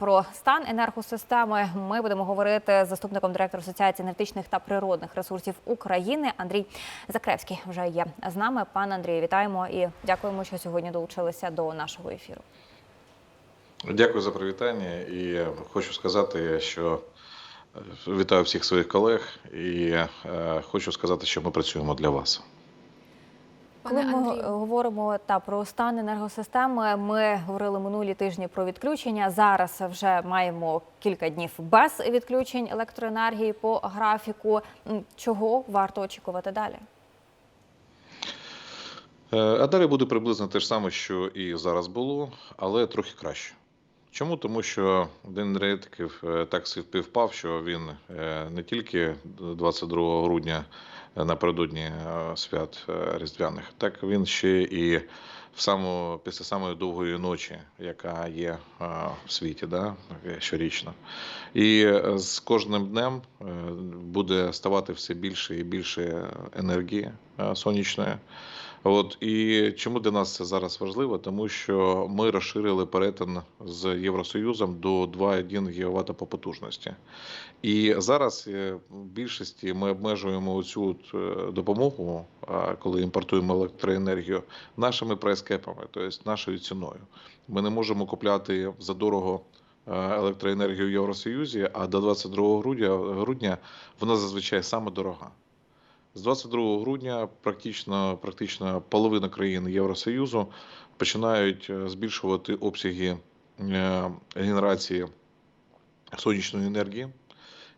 про стан енергосистеми. Ми будемо говорити з заступником директора Асоціації енергетичних та природних ресурсів України Андрій Закревський. Вже є з нами. Пане Андрію, вітаємо і дякуємо, що сьогодні долучилися до нашого ефіру. Дякую за привітання. І хочу сказати, що е, вітаю всіх своїх колег, і е, хочу сказати, що ми працюємо для вас. Коли ми говоримо та про стан енергосистеми, ми говорили минулі тижні про відключення. Зараз вже маємо кілька днів без відключень електроенергії по графіку. Чого варто очікувати далі? Е, А далі буде приблизно те ж саме, що і зараз було, але трохи краще. Чому? Тому що День енергетиків е, так співпав, що він е, не тільки 22 грудня е, напередодні е, свят е, різдвяних, так він ще і в саму, після самої довгої ночі, яка є е, в світі, да, щорічно. І з кожним днем буде ставати все більше і більше енергії сонячної. От і чому для нас це зараз важливо? Тому що ми розширили перетин з Євросоюзом до 2,1 ГВт по потужності. І зараз е, в більшості ми обмежуємо цю е, допомогу, коли імпортуємо електроенергію, нашими прайскепами, тобто нашою ціною. Ми не можемо купляти за дорого е, електроенергію в Євросоюзі, а до 22 грудня, грудня вона зазвичай саме дорога. З 22 грудня практично, практично половина країн Євросоюзу починають е, збільшувати обсяги е, генерації сонячної енергії.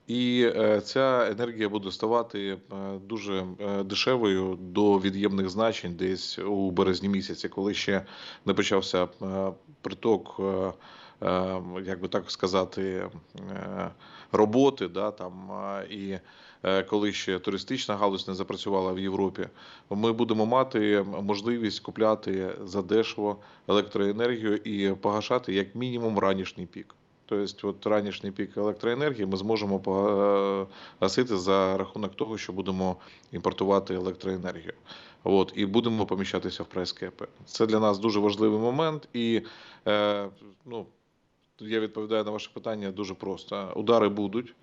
І е, ця енергія буде ставати дуже дешевою до від'ємних значень десь у березні місяці, коли ще не почався приток, як би так сказати, е, роботи, да, там, е, і е, коли ще туристична галузь не запрацювала в Європі, ми будемо мати можливість купляти задешево електроенергію і погашати як мінімум ранішній пік. Тобто, от ранішній пік електроенергії ми зможемо погасити за рахунок того, що будемо імпортувати електроенергію. От, і будемо поміщатися в прайскепи. Це для нас дуже важливий момент. І е, ну, я відповідаю на ваше питання дуже просто. Удари будуть.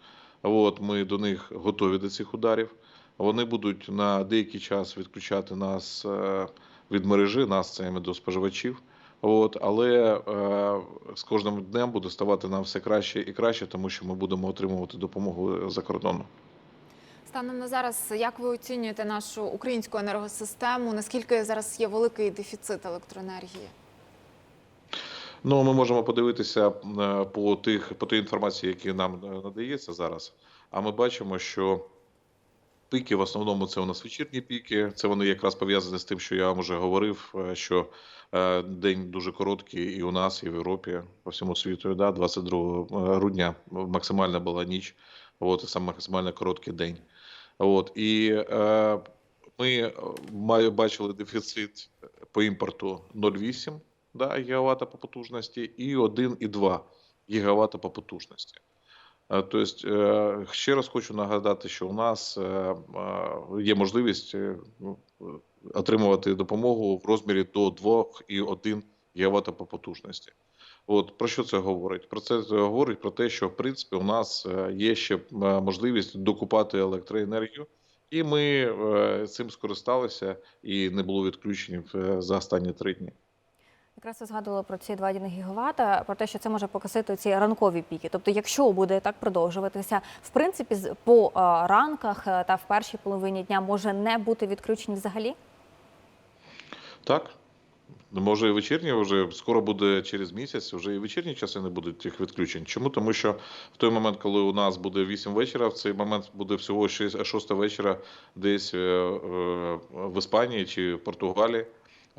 От, ми до них готові до цих ударів. Вони будуть на деякий час відключати нас е, від мережі, нас це до споживачів. От, але е, з кожним днем буде ставати нам все краще і краще, тому що ми будемо отримувати допомогу за кордону. Станом на зараз, як ви оцінюєте нашу українську енергосистему? Наскільки зараз є великий дефіцит електроенергії? Ну, ми можемо подивитися е, по тих по тій інформації, які нам е, надається зараз. А ми бачимо, що піки в основному це у нас вечірні піки. Це вони якраз пов'язані з тим, що я вам вже говорив, е, що день дуже короткий і у нас, і в Європі, по всьому світу. Да, 22 грудня максимальна була ніч. От саме максимально короткий день. От і е, ми бачили дефіцит по імпорту 0,8 да, гігавата по потужності і 1,2 гігавата по потужності. Е, Тобто, е, ще раз хочу нагадати, що у нас е, є можливість ну, отримувати допомогу в розмірі до 2,1 гігавата по потужності. От про що це говорить? Про це говорить про те, що в принципі у нас є ще можливість докупати електроенергію, і ми цим скористалися, і не було відключень за останні три дні. Якраз ви згадували про ці 2,1 гігавата, про те, що це може покосити ці ранкові піки. Тобто, якщо буде так продовжуватися, в принципі, по ранках е, та в першій половині дня може не бути відключень взагалі. Так. Може, і вечірні вже скоро буде через місяць, вже і вечірні часи не будуть тих відключень. Чому? Тому що в той момент, коли у нас буде 8 вечора, в цей момент буде всього 6, 6 вечора десь е, е, в Іспанії чи в Португалії.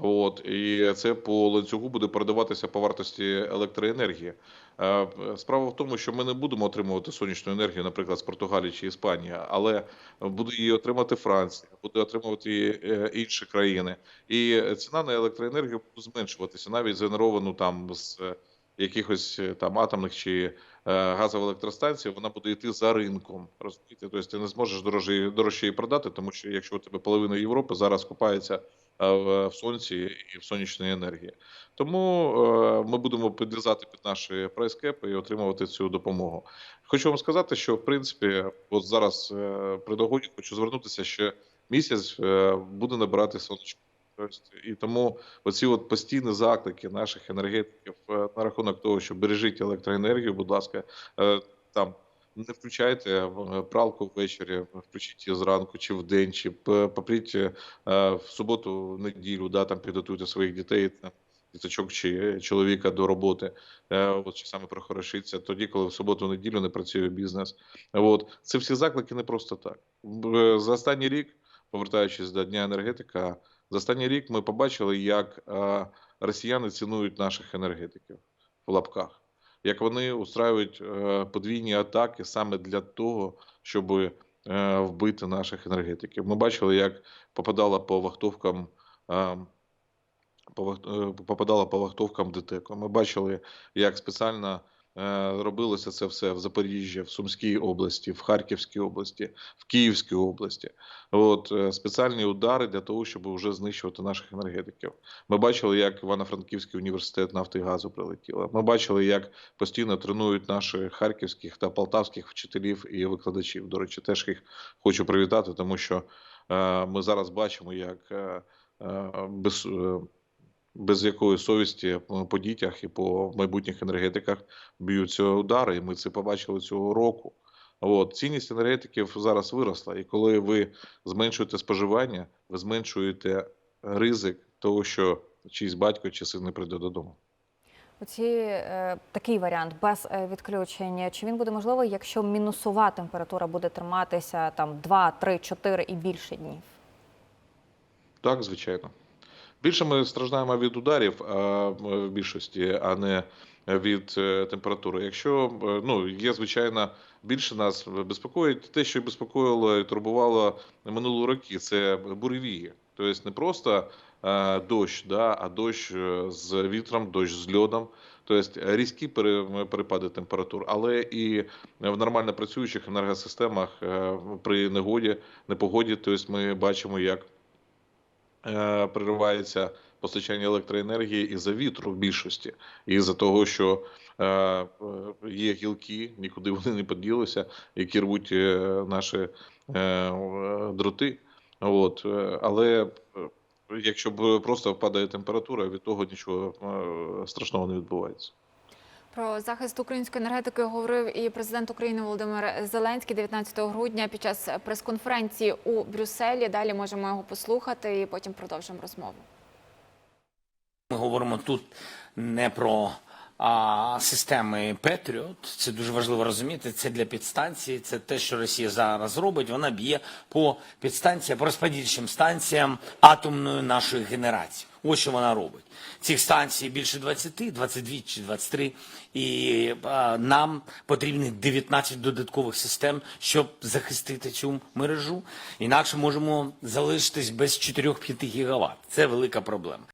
От і це по ланцюгу буде передаватися по вартості електроенергії. Е, Справа в тому, що ми не будемо отримувати сонячну енергію, наприклад, з Португалії чи Іспанії, але буде її отримати Франція, буде отримувати е, інші країни. І ціна на електроенергію буде зменшуватися, навіть згенеровану там з якихось е, там атомних чи газових електростанцій, вона буде йти за ринком. Розумієте? Тобто ти не зможеш дорожче її продати, тому що якщо у тебе половина Європи зараз купається в сонці і в сонячній енергії. Тому е, ми будемо підрізати під наші прайскепи і отримувати цю допомогу. Хочу вам сказати, що в принципі, от зараз е, при догоді хочу звернутися, що місяць е, буде набирати. Тобто, і тому оці от постійні заклики наших енергетиків на рахунок того, що бережіть електроенергію, будь ласка, там не включайте е, пралку ввечері, включіть її зранку чи вдень, чи попріть е, в суботу, в неділю, да, там підготуйте своїх дітей. Діточок чи чоловіка до роботи, е, от чи саме прохорошиться тоді, коли в суботу неділю не працює бізнес. От це всі заклики не просто так. За останній рік, повертаючись до дня енергетика, за останній рік ми побачили, як е, росіяни цінують наших енергетиків в лапках, як вони устраюють е, подвійні атаки саме для того, щоб е, вбити наших енергетиків. Ми бачили, як попадала по вахтовкам. е, попадала по вахтовкам ДТЕКу. Ми бачили, як спеціально е, робилося це все в Запоріжжі, в Сумській області, в Харківській області, в Київській області. От е, спеціальні удари для того, щоб вже знищувати наших енергетиків. Ми бачили, як Івано-Франківський університет нафти і газу прилетіло. Ми бачили, як постійно тренують наших харківських та полтавських вчителів і викладачів. До речі, теж їх хочу привітати, тому що е, ми зараз бачимо, як е, е, без. Е, без якої совісті е, по дітях і по майбутніх енергетиках б'ються удари, і ми це побачили цього року. От цінність енергетиків зараз виросла, і коли ви зменшуєте споживання, ви зменшуєте ризик того, що чийсь батько чи син не прийде додому. Оці е, такий варіант без е, відключення. Чи він буде можливий, якщо мінусова температура буде триматися там 2, 3, 4 і більше днів? Так, звичайно. Більше ми страждаємо від ударів а, в більшості, а не від е, температури. Якщо е, ну є звичайно більше нас безпокоїть те, що безпокоїло і турбувало минулі роки, це буревії. Тобто не просто е, дощ, да, а дощ з вітром, дощ з льодом. Тобто різкі пере- перепади температур, але і в нормально працюючих енергосистемах при негоді, непогоді, тобто ми бачимо, як переривається постачання електроенергії із-за вітру в більшості, і із-за того, що е, е, є гілки, нікуди вони не поділися, які рвуть е, наші е, е, дроти. От, е, але е, якщо просто впадає температура, від того нічого е, страшного не відбувається. Про захист української енергетики говорив і президент України Володимир Зеленський 19 грудня під час прес-конференції у Брюсселі. Далі можемо його послухати і потім продовжимо розмову. Ми говоримо тут не про а, системи Петріот. Це дуже важливо розуміти. Це для підстанції. Це те, що Росія зараз робить. Вона б'є по підстанціям, по розподільчим станціям атомної нашої генерації. Ось що вона робить. Цих станцій більше 20, 22 чи 23. І а, нам потрібні 19 додаткових систем, щоб захистити цю мережу. Інакше можемо залишитись без 4-5 гігават. Це велика проблема.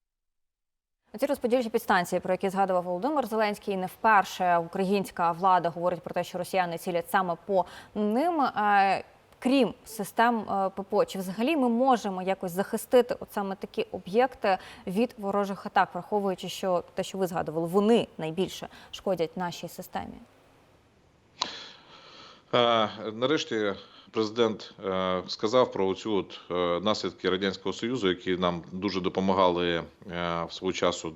Ці розподільчі підстанції, про які згадував Володимир Зеленський, не вперше українська влада говорить про те, що росіяни цілять саме по ним. Е, Крім систем е, ППО, чи взагалі ми можемо якось захистити от саме такі об'єкти від ворожих атак, враховуючи, що те, що ви згадували, вони найбільше шкодять нашій системі? Нарешті президент е, сказав про цю от е, наслідки радянського союзу, які нам дуже допомагали е, в свого часу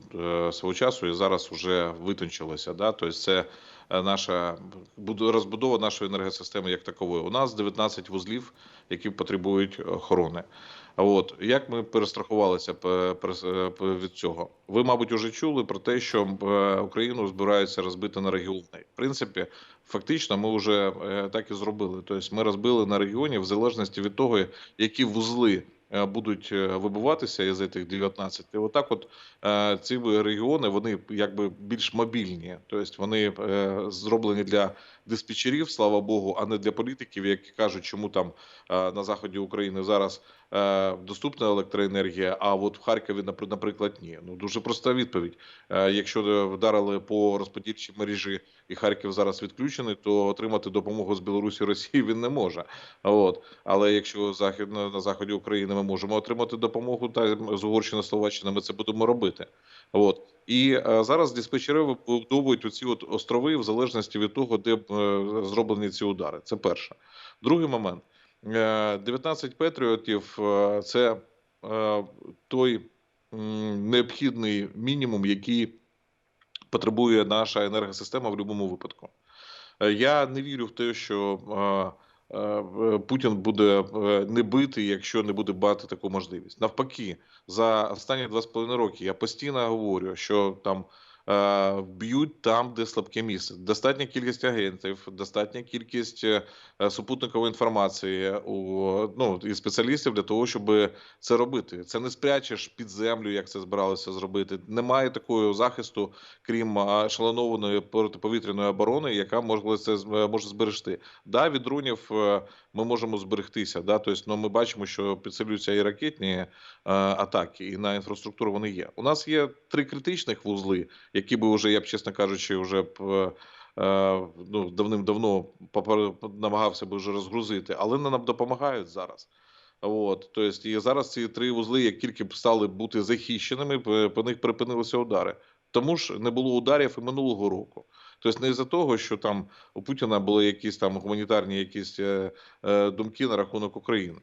свого часу, і зараз вже витончилося. Да? Тобто це наша розбудова нашої енергосистеми як такової. У нас 19 вузлів, які потребують охорони. От як ми перестрахувалися пе- перес- е, від цього? Ви, мабуть, уже чули про те, що е, Україну збираються розбити на регіони. В принципі, фактично, ми вже е, так і зробили. Тобто, ми розбили на регіоні в залежності від того, які вузли будуть вибиватися із цих 19. І отак, от ці регіони вони якби більш мобільні, тобто вони зроблені для диспетчерів, слава Богу, а не для політиків, які кажуть, чому там е, на заході України зараз е, доступна електроенергія, а от в Харкові, напр- наприклад, ні. Ну дуже проста відповідь. Е, Якщо вдарили по розподільчій мережі і Харків зараз відключений, то отримати допомогу з Білорусі Росії він не може. От але якщо захід на на заході України ми можемо отримати допомогу та з Угорщини, Словаччини, ми це будемо робити. От і е, зараз диспетчери вибудовують оці от острови в залежності від того, де е, зроблені ці удари. Це перше. Другий момент: Е, 19 патріотів е, це е, той необхідний мінімум, який потребує наша енергосистема в будь-якому випадку. Я не вірю в те, що Путін буде е, не бити, якщо не буде бати таку можливість. Навпаки, за останні два з половиною роки я постійно говорю, що там. Е, Б'ють там, де слабке місце. Достатня кількість агентів, достатня кількість е, супутникової інформації у ну і спеціалістів для того, щоб це робити. Це не спрячеш під землю, як це збиралося зробити. Немає такого захисту, крім шаленованої протиповітряної оборони, яка може це може зберегти. Да, від дронів е, ми можемо зберегтися. Да, тобто, ну, ми бачимо, що підсилюються і ракетні е, атаки, і на інфраструктуру вони є. У нас є три критичних вузли, які би вже, я б чесно кажучи, вже б. е, е, Ну, давним-давно намагався би вже розгрузити, але нам допомагають зараз. От, тобто, і зараз ці три вузли, як тільки б стали бути захищеними, по них припинилися удари. Тому ж не було ударів і минулого року. Тобто, не із-за того, що там у Путіна були якісь там гуманітарні якісь е, думки на рахунок України.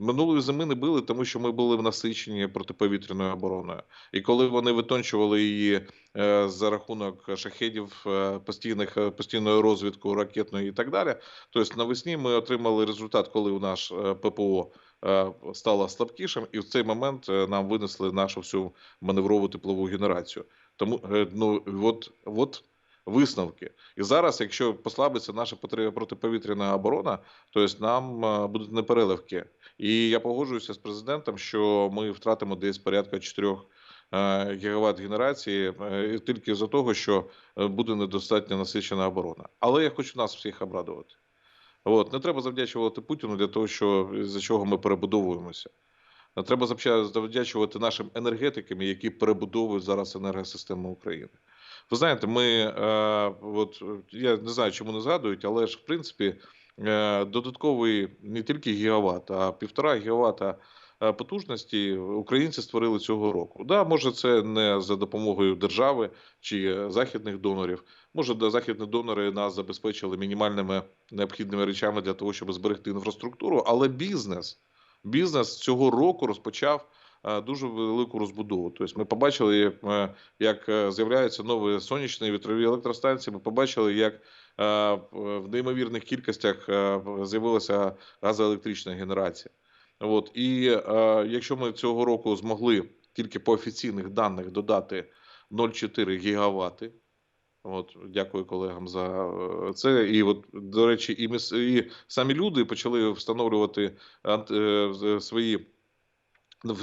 Минулої зими не били, тому що ми були в насиченні протиповітряною обороною. І коли вони витончували її е, за рахунок шахедів, е, постійних е, постійної розвідку ракетної і так далі, тобто навесні ми отримали результат, коли у наш е, ППО е, стало слабкішим, і в цей момент е, нам винесли нашу всю маневрову теплову генерацію. Тому ну от, от висновки. І зараз, якщо послабиться наша протиповітряна оборона, то есть нам будуть непереливки. І я погоджуюся з президентом, що ми втратимо десь порядка 4 е, гігават генерації е, тільки за того, що е, буде недостатньо насичена оборона. Але я хочу нас всіх обрадувати. От не треба завдячувати Путіну для того, що за чого ми перебудовуємося. Треба завдячувати нашим енергетикам, які перебудовують зараз енергосистему України. Ви знаєте, ми е, от я не знаю, чому не згадують, але ж в принципі додатковий не тільки гігават, а півтора гігавата е, потужності українці створили цього року. Да, може, це не за допомогою держави чи е, західних донорів. Може, західні донори нас забезпечили мінімальними необхідними речами для того, щоб зберегти інфраструктуру, але бізнес. Бізнес цього року розпочав е, дуже велику розбудову. Тобто ми побачили, е, як е, з'являються нові сонячні вітрові електростанції. Ми побачили, як е, в неймовірних кількостях е, з'явилася газоелектрична генерація. От і е, якщо ми цього року змогли тільки по офіційних даних додати 0,4 гігавати. От, дякую колегам за е, це. І от, до речі, і, і самі люди почали встановлювати ант... е, свої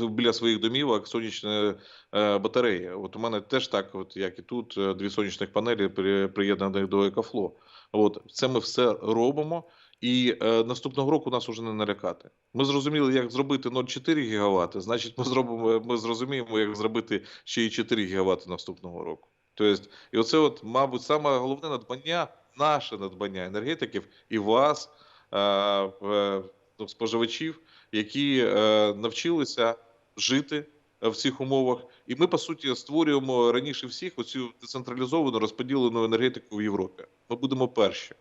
біля своїх домівок сонячні е, батареї. От у мене теж так, от як і тут, е, дві сонячних панелі при- приєднаних до Екофло. От це ми все робимо. І е, наступного року нас уже не налякати. Ми зрозуміли, як зробити 0,4 гігавати. Значить, ми зробимо. Ми зрозуміємо, як зробити ще й 4 гігавати наступного року. Тобто, і оце, от, мабуть, саме головне надбання, наше надбання енергетиків і вас, е, е, ну, споживачів, які е, навчилися жити в цих умовах. І ми, по суті, створюємо раніше всіх оцю децентралізовану розподілену енергетику в Європі. Ми будемо перші.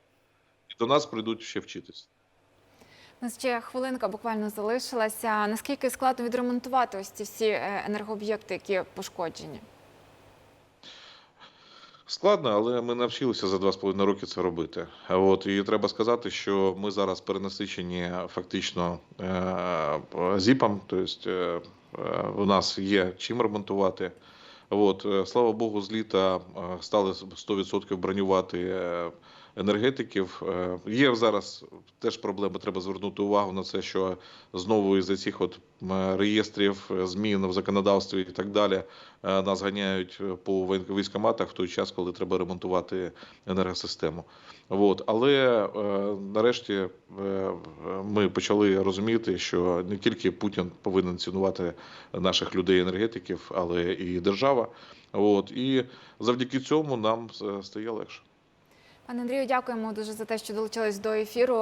І до нас прийдуть ще вчитися. У нас ще хвилинка буквально залишилася. Наскільки складно відремонтувати ось ці всі е, енергооб'єкти, які пошкоджені? Складно, але ми навчилися за два з половиною роки це робити. От і треба сказати, що ми зараз перенасичені фактично е, зіпом, тобто е, е, у нас є чим ремонтувати. От, слава Богу, з літа стали 100% бронювати енергетиків. Е, Є зараз теж проблеми. Треба звернути увагу на це, що знову із цих от реєстрів, е, змін в законодавстві і так далі е, нас ганяють по військкоматах в той час, коли треба ремонтувати енергосистему. От. Але нарешті ми почали розуміти, що не тільки Путін повинен цінувати наших людей енергетиків, але і держава. От. І завдяки цьому нам стає легше. Пане Андрію, дякуємо дуже за те, що долучились до ефіру.